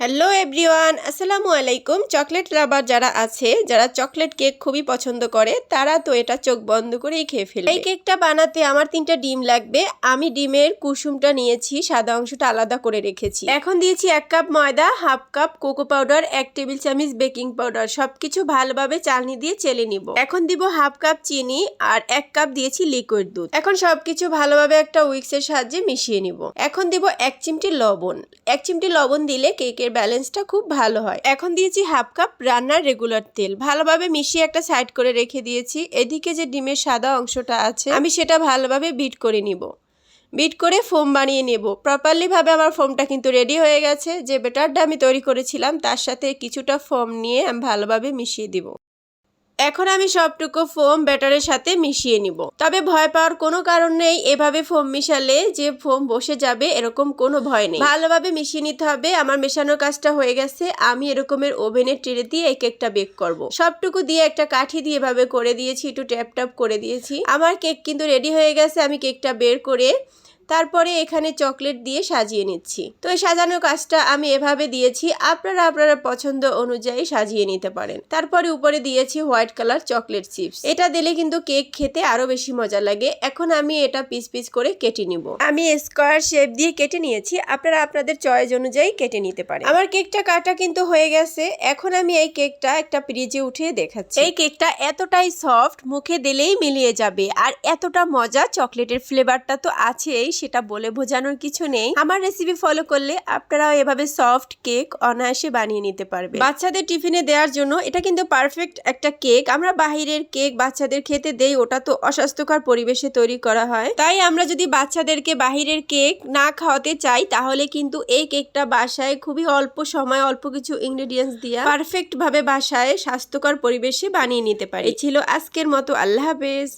Hello everyone আসসালামু আলাইকুম chocolate লাভার যারা আছে, যারা চকলেট কেক খুবই পছন্দ করে, তারা তো এটা চোখ বন্ধ করেই খেয়ে ফেলে এই কেকটা বানাতে আমার তিনটা ডিম লাগবে। আমি ডিমের কুসুমটা নিয়েছি, সাদা অংশটা আলাদা করে রেখেছি। এখন দিয়েছি এক কাপ ময়দা হাফ কাপ কোকো পাউডার এক টেবিল চামচ বেকিং পাউডার সবকিছু ভালোভাবে চালনি দিয়ে চেলে নিব। এখন দিব হাফ কাপ চিনি আর এক কাপ দিয়েছি লিকুইড দুধ। এখন সবকিছু ভালোভাবে একটা উইক্সের সাহায্যে মিশিয়ে নিব। এখন দিব এক চিমটি লবণ। এক চিমটি লবণ দিলে কেকের ব্যালেন্সটা খুব ভালো হয়। এখন দিয়েছি হাফ কাপ রান্নার রেগুলার তেল। ভালোভাবে মিশিয়ে একটা সাইড করে রেখে দিয়েছি। এদিকে যে ডিমের সাদা অংশটা আছে, আমি সেটা ভালোভাবে বিট করে নিব। বিট করে ফোম বানিয়ে নেব। প্রপারলিভাবে আমার ফোমটা কিন্তু রেডি হয়ে গেছে। যে বেটারটা আমি তৈরি করেছিলাম, তার সাথে কিছুটা ফোম নিয়ে আমি ভালোভাবে মিশিয়ে দিব। এখন আমি সবটুকু ফোম ব্যাটারের সাথে মিশিয়ে নিব। তবে ভয় পাওয়ার কোনো কারণ নেই, এভাবে ফোম মিশালে যে ফোম বসে যাবে এরকম কোনো ভয় নেই। ভালোভাবে মিশিয়ে নিতে হবে, আমার মেশানোর কাজটা হয়ে গেছে, আমি এরকমের ওভেনের ট্রে দিয়ে এই কেকটা বেক করব। সবটুকু দিয়ে একটা কাঠি দিয়ে এভাবে করে দিয়েছি, একটু ট্যাপ ট্যাপ করে দিয়েছি। আমার কেক কিন্তু রেডি হয়ে গেছে, আমি কেকটা বের করে তারপরে এখানে চকলেট দিয়ে সাজিয়ে নিচ্ছি। তো এই সাজানোর কাজটা আমি এভাবে দিয়েছি, আপনারা আপনারা পছন্দ অনুযায়ী সাজিয়ে নিতে পারেন। তারপরে উপরে দিয়েছি হোয়াইট কালার চকলেট চিপস। এটা দিলে কিন্তু কেক খেতে আরও বেশি মজা লাগে। এখন আমি এটা পিস পিস করে কেটে নিব। আমি স্কোয়ার শেপ দিয়ে কেটে নিয়েছি। আপনারা আপনাদের চয়েস অনুযায়ী কেটে নিতে পারেন। আমার কেকটা কাটা কিন্তু হয়ে গেছে। এখন আমি এই কেকটা একটা ফ্রিজে উঠিয়ে দেখাচ্ছি। এই কেকটা এতটাই সফট, মুখে দিলেই মিলিয়ে যাবে। আর এতটা মজা চকলেটের ফ্লেভারটা তো আছেই সেটা বলে বোঝানোর কিছু নেই। আমার রেসিপি ফলো করলে আপনারাও এভাবে সফট কেক অনায়াসে বানিয়ে নিতে পারবে বাচ্চাদের টিফিনে দেওয়ার জন্য এটা কিন্তু পারফেক্ট একটা কেক আমরা বাহিরের কেক বাচ্চাদের খেতে দেই, ওটা তো অস্বাস্থ্যকর পরিবেশে তৈরি করা হয়। তাই আমরা যদি বাচ্চাদেরকে বাহিরের কেক না খাওয়াতে চাই, তাহলে কিন্তু এই কেকটা বাসায় খুবই অল্প সময় অল্প কিছু ইনগ্রেডিয়েন্টস দিয়ে পারফেক্ট ভাবে বাসায় স্বাস্থ্যকর পরিবেশে বানিয়ে নিতে পারি। ছিল আজকের মতো। আল্লাহ হাফেজ।